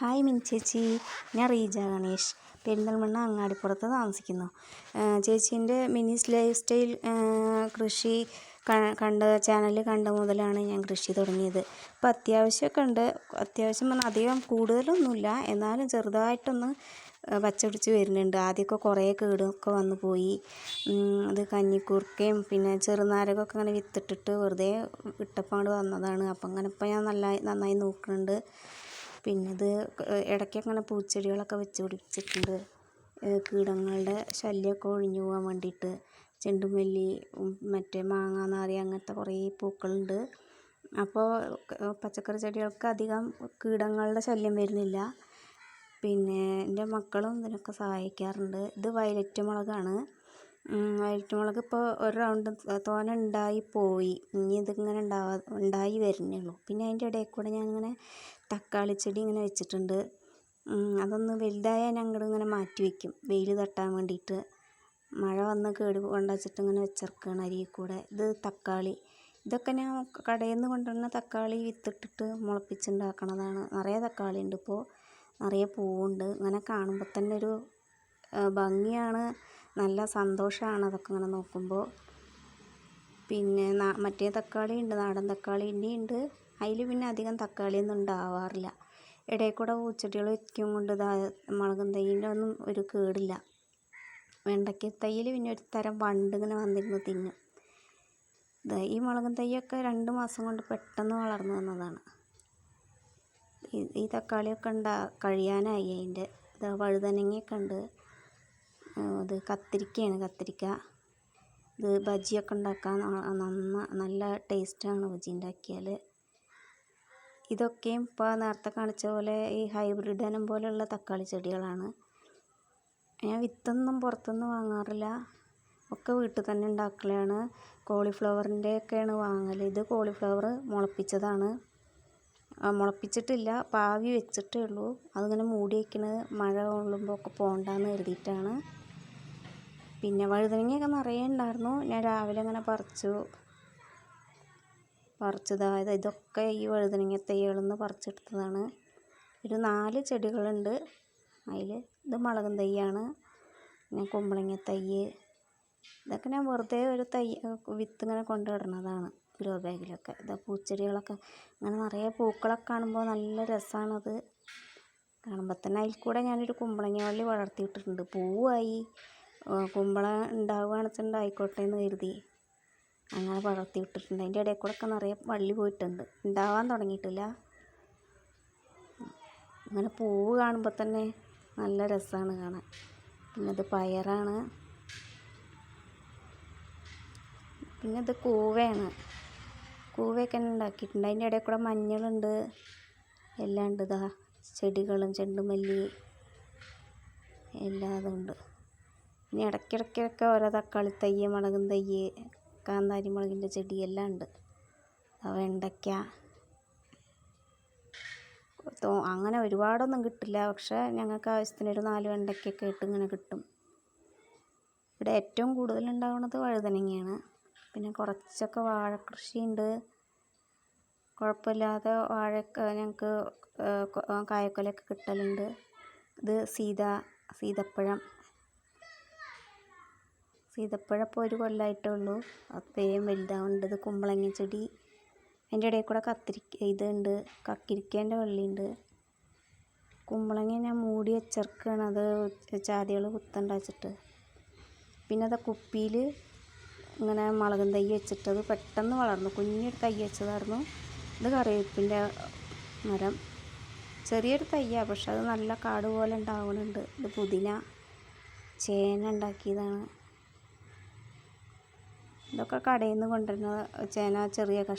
Hi mini ചേച്ചി. ഞാൻ റീജ ഗണേഷ്. പെരിന്തൽമണ്ണ അങ്ങാടിപ്പുറത്ത് താമസിക്കുന്നു. ചേച്ചീന്റെ മിനിസ് ലൈഫ് സ്റ്റൈൽ കൃഷി കണ്ട ചാനൽ കണ്ട മുതലാണ് ഞാൻ കൃഷി തുടങ്ങിയത്. ഇപ്പം അത്യാവശ്യമൊക്കെ ഉണ്ട്. അത്യാവശ്യം പറഞ്ഞാൽ അധികം കൂടുതലൊന്നുമില്ല. എന്നാലും ചെറുതായിട്ടൊന്ന് പച്ചപിടിച്ച് വരുന്നുണ്ട്. ആദ്യമൊക്കെ കുറേ കേടൊക്കെ വന്നു പോയി. അത് കഞ്ഞിക്കൂർക്കയും പിന്നെ ചെറുനാരകമൊക്കെ അങ്ങനെ വിത്തിട്ടിട്ട് വെറുതെ ഇട്ടപ്പോൾ വന്നതാണ്. അപ്പം അങ്ങനെ ഇപ്പം ഞാൻ നല്ല നന്നായി നോക്കുന്നുണ്ട്. പിന്നെ ഇത് ഇടയ്ക്ക് അങ്ങനെ പൂച്ചെടികളൊക്കെ വെച്ച് പിടിപ്പിച്ചിട്ടുണ്ട്. കീടങ്ങളുടെ ശല്യമൊക്കെ ഒഴിഞ്ഞു പോകാൻ വേണ്ടിയിട്ട്. ചെണ്ടുമല്ലി മറ്റേ മാങ്ങ നാരി അങ്ങനത്തെ കുറേ പൂക്കളുണ്ട്. അപ്പോൾ പച്ചക്കറി ചെടികൾക്ക് അധികം കീടങ്ങളുടെ ശല്യം വരുന്നില്ല. പിന്നെ എന്റെ മക്കളും ഇതിനൊക്കെ സഹായിക്കാറുണ്ട്. ഇത് വയലറ്റ് മുളകാണ്. വയലറ്റ് ഇപ്പോൾ ഒരു റൗണ്ട് തോന ഉണ്ടായി പോയി. ഇനി ഇതിങ്ങനെ ഉണ്ടാവാ ഉണ്ടായി വരുന്നേ ഉള്ളൂ. പിന്നെ അതിന്റെ ഇടയിൽ കൂടെ ഞാനിങ്ങനെ തക്കാളി ചെടി ഇങ്ങനെ വെച്ചിട്ടുണ്ട്. അതൊന്ന് വലുതായാൽ ഞാൻ ഇങ്ങനെ മാറ്റി വയ്ക്കും വെയിൽ തട്ടാൻ വേണ്ടിയിട്ട് മഴ വന്ന് കേട് കൊണ്ട വെച്ചിട്ട് ഇങ്ങനെ വെച്ചിറക്കുകയാണ് അരിയിൽ കൂടെ ഇത് തക്കാളി. ഇതൊക്കെ ഞാൻ കടയിൽ നിന്ന് കൊണ്ടുവരുന്ന തക്കാളി വിത്തിട്ടിട്ട് മുളപ്പിച്ചുണ്ടാക്കണതാണ്. നിറയെ തക്കാളി ഉണ്ട് ഇപ്പോൾ നിറയെ പൂവുണ്ട്. ഇങ്ങനെ കാണുമ്പോൾ തന്നെ ഒരു ഭംഗിയാണ്. നല്ല സന്തോഷമാണ് അതൊക്കെ ഇങ്ങനെ നോക്കുമ്പോൾ. പിന്നെ മറ്റേ തക്കാളി ഉണ്ട് നാടൻ തക്കാളി ഉണ്ട്. അതിൽ പിന്നെ അധികം തക്കാളിയൊന്നും ഉണ്ടാവാറില്ല. ഇടയിൽ കൂടെ പൂച്ചെടികൾ വയ്ക്കും കൊണ്ട് മുളകും തൈന്റെ ഒന്നും ഒരു കേടില്ല. വെണ്ടയ്ക്ക തൈയിൽ പിന്നെ ഒരു തരം വണ്ട് ഇങ്ങനെ വന്നിരുന്ന് തിന്നും. ഈ മുളകും തൈയൊക്കെ രണ്ട് മാസം കൊണ്ട് പെട്ടെന്ന് വളർന്നു വന്നതാണ്. ഈ തക്കാളിയൊക്കെ ഉണ്ടാ കഴിയാനായി അതിന്റെ. ഇത് വഴുതനങ്ങയൊക്കെ ഉണ്ട്. ഇത് കത്തിരിക്കയാണ് കത്തിരിക്ക. ഇത് ബജിയൊക്കെ ഉണ്ടാക്കാൻ നന്ന നല്ല ടേസ്റ്റാണ് ബജി ഉണ്ടാക്കിയാൽ ഇതൊക്കെയും ഇപ്പോൾ നേരത്തെ കാണിച്ച പോലെ ഈ ഹൈബ്രിഡ് ഇനം പോലെയുള്ള തക്കാളി ചെടികളാണ്. ഞാൻ വിത്തൊന്നും പുറത്തുനിന്ന് വാങ്ങാറില്ല. ഒക്കെ വീട്ടിൽ തന്നെ ഉണ്ടാക്കലാണ്. കോളിഫ്ലവറിന്റെ ഒക്കെയാണ് വാങ്ങൽ ഇത് കോളിഫ്ലവർ മുളപ്പിച്ചതാണ്. മുളപ്പിച്ചിട്ടില്ല പാവി വെച്ചിട്ടേ ഉള്ളൂ. അതിങ്ങനെ മൂടി വയ്ക്കുന്നത് മഴ കൊള്ളുമ്പോൾ ഒക്കെ പോകണ്ടെന്ന് കരുതിയിട്ടാണ്. പിന്നെ വഴുതനങ്ങയൊക്കെ നിറയെ ഉണ്ടായിരുന്നു. ഞാൻ രാവിലെ അങ്ങനെ പറിച്ചു. പറിച്ചതായത് ഇതൊക്കെ ഈ വഴുതനങ്ങ തൈകളിൽ പറിച്ചെടുത്തതാണ്. ഒരു നാല് ചെടികളുണ്ട്. അതിൽ ഇത് മുളകും തൈയാണ്. പിന്നെ കുമ്പളങ്ങ തൈ. ഇതൊക്കെ ഞാൻ വെറുതെ ഒരു തൈ വിത്ത് ഇങ്ങനെ കൊണ്ടുനടുന്നതാണ് ഗ്രോ ബാഗിലൊക്കെ. ഇതാ പൂച്ചെടികളൊക്കെ ഇങ്ങനെ നിറയെ പൂക്കളൊക്കെ കാണുമ്പോൾ നല്ല രസമാണത് കാണുമ്പോൾ തന്നെ അതിൽ കൂടെ ഞാനൊരു കുമ്പളങ്ങ വള്ളി വളർത്തിയിട്ടുണ്ട്. പൂവായി. കുമ്പളം ഉണ്ടാവുകയാണെന്നുണ്ടെങ്കിൽ ആയിക്കോട്ടെ എന്ന് കരുതി. അങ്ങനെ വളർത്തി വിട്ടിട്ടുണ്ട്. അതിന്റെ ഇടയിൽ കൂടെ ഒക്കെ നിറയെ വള്ളി പോയിട്ടുണ്ട്. ഉണ്ടാവാൻ തുടങ്ങിയിട്ടില്ല. അങ്ങനെ പൂവ് കാണുമ്പോൾ തന്നെ നല്ല രസമാണ് കാണാൻ. പിന്നെ ഇത് പയറാണ്. പിന്നെ ഇത് കൂവയാണ്. കൂവയൊക്കെ ഉണ്ടാക്കിയിട്ടുണ്ട്. അതിന്റെ ഇടയിൽ കൂടെ മഞ്ഞളുണ്ട്. എല്ലാം ഉണ്ട്. ഇതാ ചെടികളും ചെണ്ടുമല്ലി എല്ലാം അതുണ്ട്. പിന്നെ ഇടയ്ക്കിടയ്ക്കൊക്കെ ഓരോ തക്കാളി തൈ മുളകും തൈ കാന്താരി മുളകിന്റെ ചെടിയെല്ലാം ഉണ്ട്. വെണ്ടയ്ക്ക അങ്ങനെ ഒരുപാടൊന്നും കിട്ടില്ല. പക്ഷേ ഞങ്ങൾക്ക് ആവശ്യത്തിന് ഒരു നാല് വെണ്ടയ്ക്കൊക്കെ ഇട്ട് ഇങ്ങനെ കിട്ടും. ഇവിടെ ഏറ്റവും കൂടുതൽ ഉണ്ടാകുന്നത് വഴുതനങ്ങയാണ്. പിന്നെ കുറച്ചൊക്കെ വാഴ കൃഷിയുണ്ട് കുഴപ്പമില്ലാതെ വാഴയൊക്കെ ഞങ്ങൾക്ക് കായക്കൊലയൊക്കെ കിട്ടലുണ്ട്. ഇത് സീത സീതപ്പഴം. സീതപ്പഴം ഒരു കൊല്ലമായിട്ടേ ഉള്ളൂ വേഗം വലുതാവുന്നുണ്ട് ഇത് കുമ്പളങ്ങ ചെടി. അതിന്റെ ഇടയിൽ കൂടെ കത്തിരിക്ക ഇതുണ്ട്. കക്കിരിക്കേന്റെ വള്ളിയുണ്ട് കുമ്പളങ്ങ ഞാൻ മൂടി വെച്ചിറക്കുകയാണ് അത് ചാതികൾ കുത്തണ്ട വെച്ചിട്ട് പിന്നെ അത് കുപ്പിയിൽ ഇങ്ങനെ മുളകും തൈ വെച്ചിട്ട് അത് പെട്ടെന്ന് വളർന്നു. കുഞ്ഞൊരു തൈ വെച്ചതായിരുന്നു. ഇത് കറിവേപ്പിന്റെ മരം. ചെറിയൊരു തയ്യാണ് പക്ഷെ അത് നല്ല കാട് പോലെ ഉണ്ടാവുന്നുണ്ട് ഇത് പുതിന. ചേന ഉണ്ടാക്കിയതാണ് ഇതൊക്കെ കടയിൽ നിന്ന് കൊണ്ടുവരുന്ന ചേന ചെറിയ കഷ്ണം